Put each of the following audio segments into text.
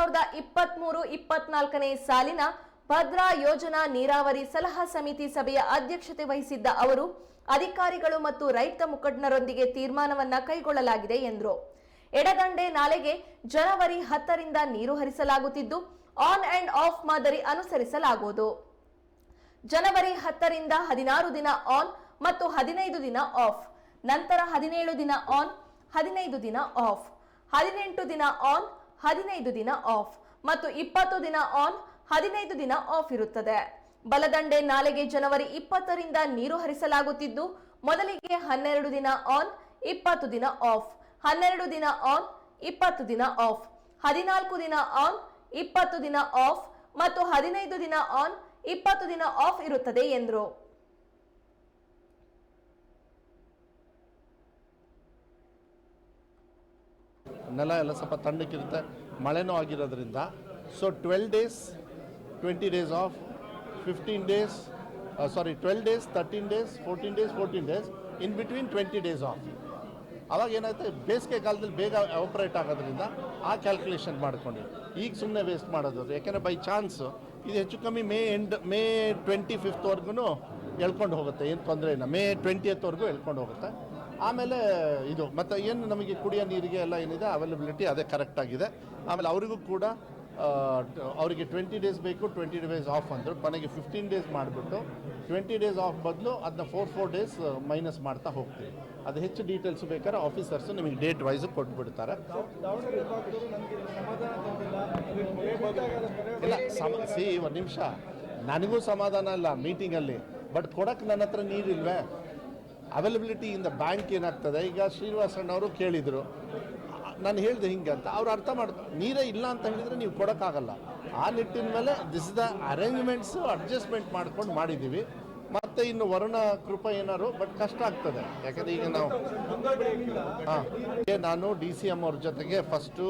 ಸಾವಿರದ ಇಪ್ಪತ್ತ್ ಇಪ್ಪತ್ಮೂರು ಇಪ್ಪತ್ನಾಲ್ಕನೇ ಸಾಲಿನ ಭದ್ರಾ ಯೋಜನಾ ನೀರಾವರಿ ಸಲಹಾ ಸಮಿತಿ ಸಭೆಯ ಅಧ್ಯಕ್ಷತೆ ವಹಿಸಿದ್ದ ಅವರು, ಅಧಿಕಾರಿಗಳು ಮತ್ತು ರೈತ ಮುಖಂಡರೊಂದಿಗೆ ತೀರ್ಮಾನವನ್ನ ಕೈಗೊಳ್ಳಲಾಗಿದೆ ಎಂದರು. ಎಡದಂಡೆ ನಾಲೆಗೆ ಜನವರಿ ಹತ್ತರಿಂದ ನೀರು ಹರಿಸಲಾಗುತ್ತಿದ್ದು, ಆನ್ ಅಂಡ್ ಆಫ್ ಮಾದರಿ ಅನುಸರಿಸಲಾಗುವುದು. ಜನವರಿ ಹತ್ತರಿಂದ ಹದಿನಾರು ದಿನ ಆನ್ ಮತ್ತು ಹದಿನೈದು ದಿನ ಆಫ್. ನಂತರ ಹದಿನೇಳು ದಿನ ಆನ್, ಹದಿನೈದು ದಿನ ಆಫ್. ಹದಿನೆಂಟು ದಿನ ಆನ್ ಹದಿನೈದು ದಿನ ಆಫ್ ಮತ್ತು ಇಪ್ಪತ್ತು ದಿನ ಆನ್, ಹದಿನೈದು ದಿನ ಆಫ್ ಇರುತ್ತದೆ. ಬಲದಂಡೆ ನಾಲೆಗೆ ಜನವರಿ ಇಪ್ಪತ್ತರಿಂದ ನೀರು ಹರಿಸಲಾಗುತ್ತಿದ್ದು, ಮೊದಲಿಗೆ ಹನ್ನೆರಡು ದಿನ ಆನ್, ಇಪ್ಪತ್ತು ದಿನ ಆಫ್. ಹನ್ನೆರಡು ದಿನ ಆನ್, ಇಪ್ಪತ್ತು ದಿನ ಆಫ್. ಹದಿನಾಲ್ಕು ದಿನ ಆನ್, ಇಪ್ಪತ್ತು ದಿನ ಆಫ್ ಮತ್ತು ಹದಿನೈದು ದಿನ ಆನ್, ಇಪ್ಪತ್ತು ದಿನ ಆಫ್ ಇರುತ್ತದೆ ಎಂದರು. ನೆಲ ಎಲ್ಲ ಸ್ವಲ್ಪ ತಣ್ಣಕ್ಕಿರುತ್ತೆ. ಮಳೆನೂ ಆಗಿರೋದ್ರಿಂದ. So twelve days twenty days off fifteen days sorry twelve days thirteen days fourteen days fourteen days in between twenty days off ಅವಾಗ ಏನಾಯ್ತು? ಬೇಸಿಗೆ ಕಾಲದಲ್ಲಿ ಬೇಗ ಆಪ್ರೇಟ್ ಆಗೋದ್ರಿಂದ ಆ ಕ್ಯಾಲ್ಕುಲೇಷನ್ ಮಾಡ್ಕೊಂಡು. ಈಗ ಸುಮ್ಮನೆ ವೇಸ್ಟ್ ಮಾಡೋದು. ಯಾಕೆಂದರೆ ಬೈ ಚಾನ್ಸ್ ಇದು ಹೆಚ್ಚು ಕಮ್ಮಿ ಮೇ ಎಂಡ್ ಮೇ ಟ್ವೆಂಟಿ ಫಿಫ್ತ್ವರೆಗೂ ಎಳ್ಕೊಂಡು ಹೋಗುತ್ತೆ, ಏನು ತೊಂದರೆ ಇಲ್ಲ. ಮೇ ಟ್ವೆಂಟಿಯತ್ವರೆಗೂ ಎಳ್ಕೊಂಡು ಹೋಗುತ್ತೆ. ಆಮೇಲೆ ಇದು, ಮತ್ತು ಏನು ನಮಗೆ ಕುಡಿಯೋ ನೀರಿಗೆ ಎಲ್ಲ ಏನಿದೆ ಅವೈಲಬಿಲಿಟಿ ಅದೇ ಕರೆಕ್ಟಾಗಿದೆ ಆಮೇಲೆ ಅವರಿಗೂ ಕೂಡ ಅವರಿಗೆ ಟ್ವೆಂಟಿ ಡೇಸ್ ಬೇಕು ಟ್ವೆಂಟಿ ಡೇಸ್ ಆಫ್ ಅಂದರು. ಕೊನೆಗೆ ಫಿಫ್ಟೀನ್ ಡೇಸ್ ಮಾಡಿಬಿಟ್ಟು ಟ್ವೆಂಟಿ ಡೇಸ್ ಆಫ್ ಬದಲು ಅದನ್ನ ಫೋರ್ ಫೋರ್ ಡೇಸ್ ಮೈನಸ್ ಮಾಡ್ತಾ ಹೋಗ್ತೀವಿ. ಅದು ಹೆಚ್ಚು ಡೀಟೇಲ್ಸ್ ಬೇಕಾದ್ರೆ ಆಫೀಸರ್ಸು ನಿಮಗೆ ಡೇಟ್ ವೈಸು ಕೊಟ್ಬಿಡ್ತಾರೆ. ಇಲ್ಲ, ಸಮ, ಸಿ, ಒಂದು ನಿಮಿಷ. ನನಗೂ ಸಮಾಧಾನ ಇಲ್ಲ ಮೀಟಿಂಗಲ್ಲಿ ಬಟ್ ಕೊಡಕ್ಕೆ ನನ್ನ ಹತ್ರ ನೀರಿಲ್ವೇ? ಅವೈಲಬಿಲಿಟಿ ಇಂದ ಬ್ಯಾಂಕ್ ಏನಾಗ್ತದೆ? ಈಗ ಶ್ರೀನಿವಾಸಣ್ಣವರು ಕೇಳಿದರು. ನಾನು ಹೇಳಿದೆ ಹಿಂಗೆ ಅಂತ. ಅವ್ರು ಅರ್ಥ ಮಾಡ್, ನೀರೇ ಇಲ್ಲ ಅಂತ ಹೇಳಿದರೆ ನೀವು ಕೊಡೋಕ್ಕಾಗಲ್ಲ. ಆ ನಿಟ್ಟಿನ ಮೇಲೆ ದಿಸ್ ದ ಅರೇಂಜ್ಮೆಂಟ್ಸು ಅಡ್ಜಸ್ಟ್ಮೆಂಟ್ ಮಾಡ್ಕೊಂಡು ಮಾಡಿದ್ದೀವಿ. ಮತ್ತು ಇನ್ನು ವರುಣ ಕೃಪ ಏನಾದ್ರು ಬಟ್ ಕಷ್ಟ ಆಗ್ತದೆ. ಯಾಕಂದರೆ ಈಗ ನಾವು, ಹಾಂ. ನಾನು ಡಿ ಸಿ ಎಂ ಅವ್ರ ಜೊತೆಗೆ ಫಸ್ಟು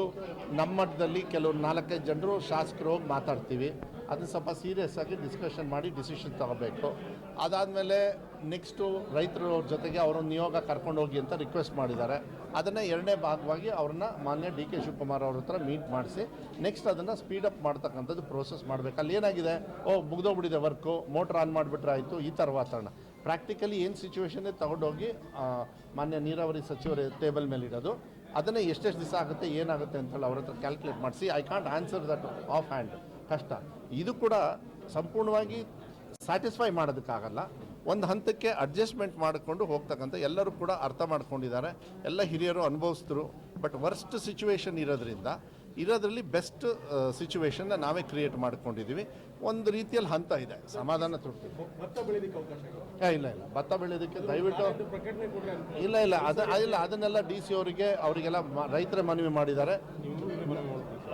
ನಮ್ಮ ಮಟ್ಟದಲ್ಲಿ ಕೆಲವು ನಾಲ್ಕೈದು ಜನರು ಶಾಸಕರು ಹೋಗಿ ಮಾತಾಡ್ತೀವಿ. ಅದನ್ನ ಸ್ವಲ್ಪ ಸೀರಿಯಸ್ ಆಗಿ ಡಿಸ್ಕಷನ್ ಮಾಡಿ ಡಿಸಿಷನ್ ತಗೋಬೇಕು. ಅದಾದಮೇಲೆ ನೆಕ್ಸ್ಟು ರೈತರ ಜೊತೆಗೆ ಅವರನ್ನು ನಿಯೋಗ ಕರ್ಕೊಂಡು ಹೋಗಿ ಅಂತ ರಿಕ್ವೆಸ್ಟ್ ಮಾಡಿದ್ದಾರೆ. ಅದನ್ನು ಎರಡನೇ ಭಾಗವಾಗಿ ಅವ್ರನ್ನ ಮಾನ್ಯ ಡಿ ಕೆ ಶಿವಕುಮಾರ್ ಅವ್ರ ಹತ್ರ ಮೀಟ್ ಮಾಡಿಸಿ ನೆಕ್ಸ್ಟ್ ಅದನ್ನು ಸ್ಪೀಡಪ್ ಮಾಡ್ತಕ್ಕಂಥದ್ದು ಪ್ರೋಸೆಸ್ ಮಾಡಬೇಕು. ಅಲ್ಲಿ ಏನಾಗಿದೆ? ಓ, ಮುಗ್ದೋಗ್ಬಿಟ್ಟಿದೆ ವರ್ಕು ಮೋಟ್ರ್ ಆನ್ ಮಾಡಿಬಿಟ್ರೆ ಆಯಿತು, ಈ ಥರ ವಾತಾವರಣ. ಪ್ರಾಕ್ಟಿಕಲಿ ಏನು ಸಿಚುವೇಶನ್ನೇ ತಗೊಂಡೋಗಿ ಮಾನ್ಯ ನೀರಾವರಿ ಸಚಿವರ ಟೇಬಲ್ ಮೇಲೆ ಇಡೋದು. ಅದನ್ನೇ ಎಷ್ಟೆಷ್ಟು ದಿವಸ ಆಗುತ್ತೆ, ಏನಾಗುತ್ತೆ ಅಂತೇಳಿ ಅವ್ರ ಹತ್ರ ಕ್ಯಾಲ್ಕುಲೇಟ್ ಮಾಡಿಸಿ I can't answer that off hand ಕಷ್ಟ. ಇದು ಕೂಡ ಸಂಪೂರ್ಣವಾಗಿ ಸ್ಯಾಟಿಸ್ಫೈ ಮಾಡೋದಕ್ಕಾಗಲ್ಲ. ಒಂದು ಹಂತಕ್ಕೆ ಅಡ್ಜಸ್ಟ್ಮೆಂಟ್ ಮಾಡಿಕೊಂಡು ಹೋಗ್ತಕ್ಕಂಥ ಎಲ್ಲರೂ ಕೂಡ ಅರ್ಥ ಮಾಡ್ಕೊಂಡಿದ್ದಾರೆ. ಎಲ್ಲ ಹಿರಿಯರು ಅನುಭವಿಸಿದ್ರು. ಬಟ್ ವರ್ಸ್ಟ್ ಸಿಚುವೇಶನ್ ಇರೋದ್ರಿಂದ ಇರೋದ್ರಲ್ಲಿ ಬೆಸ್ಟ್ ಸಿಚುವೇಶನ್ನ ನಾವೇ ಕ್ರಿಯೇಟ್ ಮಾಡ್ಕೊಂಡಿದ್ದೀವಿ. ಒಂದು ರೀತಿಯಲ್ಲಿ ಹಂತ ಇದೆ. ಸಮಾಧಾನ ತೃಪ್ತಿ. ಇಲ್ಲ ಇಲ್ಲ. ಭತ್ತ ಬೆಳೆಯೋದಕ್ಕೆ ದಯವಿಟ್ಟು ಇಲ್ಲ. ಇಲ್ಲ ಅದು ಇಲ್ಲ. ಅದನ್ನೆಲ್ಲ ಡಿ ಸಿ ಅವರಿಗೆ ಅವರಿಗೆಲ್ಲ ಮ- ರೈತರ ಮನವಿ ಮಾಡಿದ್ದಾರೆ.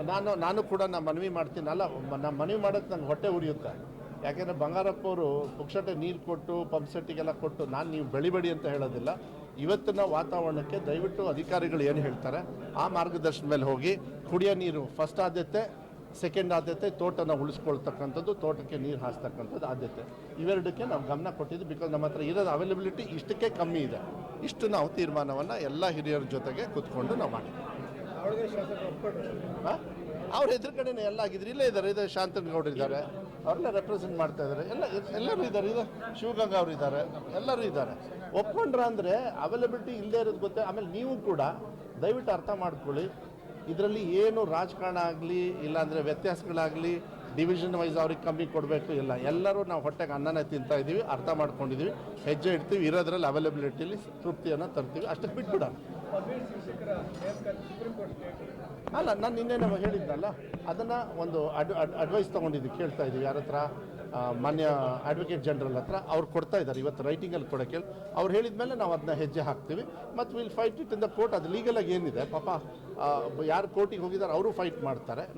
ನಾನು ನಾನು ಕೂಡ ನಾ ಮನವಿ ಮಾಡ್ತೀನಿ. ಅಲ್ಲ ಮ- ನಾ ಮನವಿ ಮಾಡೋಕ್ಕೆ ನಂಗೆ ಹೊಟ್ಟೆ ಉರಿಯುತ್ತೆ. ಯಾಕೆಂದರೆ ಬಂಗಾರಪ್ಪ ಅವರು ಪುಕ್ಷಟೆ ನೀರು ಕೊಟ್ಟು ಪಂಪ್ ಸೆಟ್ಟಿಗೆಲ್ಲ ಕೊಟ್ಟು ನಾನು ನೀವು ಬೆಳಿಬೇಡಿ ಅಂತ ಹೇಳೋದಿಲ್ಲ. ಇವತ್ತಿನ ವಾತಾವರಣಕ್ಕೆ ದಯವಿಟ್ಟು ಅಧಿಕಾರಿಗಳು ಏನು ಹೇಳ್ತಾರೆ ಆ ಮಾರ್ಗದರ್ಶನ ಮೇಲೆ ಹೋಗಿ ಕುಡಿಯೋ ನೀರು ಫಸ್ಟ್ ಆದ್ಯತೆ ಸೆಕೆಂಡ್ ಆದ್ಯತೆ ತೋಟನ ಉಳಿಸ್ಕೊಳ್ತಕ್ಕಂಥದ್ದು ತೋಟಕ್ಕೆ ನೀರು ಹಾಸ್ತಕ್ಕಂಥದ್ದು ಆದ್ಯತೆ. ಇವೆರಡಕ್ಕೆ ನಾವು ಗಮನ ಕೊಟ್ಟಿದ್ದು ಬಿಕಾಸ್ ನಮ್ಮ ಹತ್ರ ಇರೋದು ಅವೈಲಬಿಲಿಟಿ ಇಷ್ಟಕ್ಕೆ ಕಮ್ಮಿ ಇದೆ. ಇಷ್ಟು ನಾವು ತೀರ್ಮಾನವನ್ನು ಎಲ್ಲ ಹಿರಿಯರ ಜೊತೆಗೆ ಕೂತ್ಕೊಂಡು ನಾವು ಮಾಡಿದ್ವಿ ಅವ್ರ ಎದುರು ಕಡೆನೇ ಎಲ್ಲ ಆಗಿದ್ರು. ಇಲ್ಲೇ ಇದ್ದಾರೆ. ಇದು ಶಾಂತನಗೌಡರು ಇದ್ದಾರೆ. ಅವರೆಲ್ಲ ರೆಪ್ರೆಸೆಂಟ್ ಮಾಡ್ತಾ ಇದ್ದಾರೆ. ಎಲ್ಲ, ಎಲ್ಲರೂ ಇದ್ದಾರೆ. ಇದು ಶಿವಗಂಗಾ ಅವರು ಇದ್ದಾರೆ. ಎಲ್ಲರೂ ಇದ್ದಾರೆ. ಒಪ್ಕೊಂಡ್ರ ಅಂದರೆ ಅವೈಲಬಿಲಿಟಿ ಇಲ್ಲದೆ ಇರೋದು ಗೊತ್ತೇ. ಆಮೇಲೆ ನೀವು ಕೂಡ ದಯವಿಟ್ಟು ಅರ್ಥ ಮಾಡ್ಕೊಳ್ಳಿ. ಇದರಲ್ಲಿ ಏನು ರಾಜಕಾರಣ ಆಗಲಿ, ಇಲ್ಲಾಂದರೆ ವ್ಯತ್ಯಾಸಗಳಾಗಲಿ ಡಿವಿಷನ್ ವೈಸ್ ಅವ್ರಿಗೆ ಕಮ್ಮಿ ಕೊಡಬೇಕು ಇಲ್ಲ. ಎಲ್ಲರೂ ನಾವು ಹೊಟ್ಟೆಗೆ ಅನ್ನನೇ ತಿಂತಾ ಇದ್ದೀವಿ. ಅರ್ಥ ಮಾಡ್ಕೊಂಡಿದ್ದೀವಿ. ಹೆಜ್ಜೆ ಇಡ್ತೀವಿ. ಇರೋದ್ರಲ್ಲಿ ಅವೈಲಬಿಲಿಟಿಲಿ ತೃಪ್ತಿಯನ್ನು ತರ್ತೀವಿ. ಅಷ್ಟಕ್ಕೆ ಬಿಟ್ಬಿಡೋಣ. ಅಲ್ಲ, ನಾನು ನಿನ್ನೆ ನಾವು ಹೇಳಿದ್ನಲ್ಲ, ಅದನ್ನು ಒಂದು ಅಡ್ ಅಡ್ ಅಡ್ವೈಸ್ ತೊಗೊಂಡಿದ್ದು ಕೇಳ್ತಾ ಇದ್ದೀವಿ. ಯಾರ ಹತ್ರ? ಮಾನ್ಯ ಅಡ್ವೊಕೇಟ್ ಜನರಲ್ ಹತ್ರ ಅವ್ರು ಕೊಡ್ತಾ ಇದ್ದಾರೆ, ಇವತ್ತು ರೈಟಿಂಗಲ್ಲಿ ಕೊಡೋಕ್ಕೆ ಅವ್ರು ಹೇಳಿದ ಮೇಲೆ ನಾವು ಅದನ್ನ ಹೆಜ್ಜೆ ಹಾಕ್ತೀವಿ. ಮತ್ತು will fight it in the court ಅದು ಲೀಗಲಾಗಿ ಏನಿದೆ, ಪಾಪ ಯಾರು ಕೋರ್ಟಿಗೆ ಹೋಗಿದ್ದಾರೆ, ಅವರು ಫೈಟ್ ಮಾಡ್ತಾರೆ. ನಮ್ಮ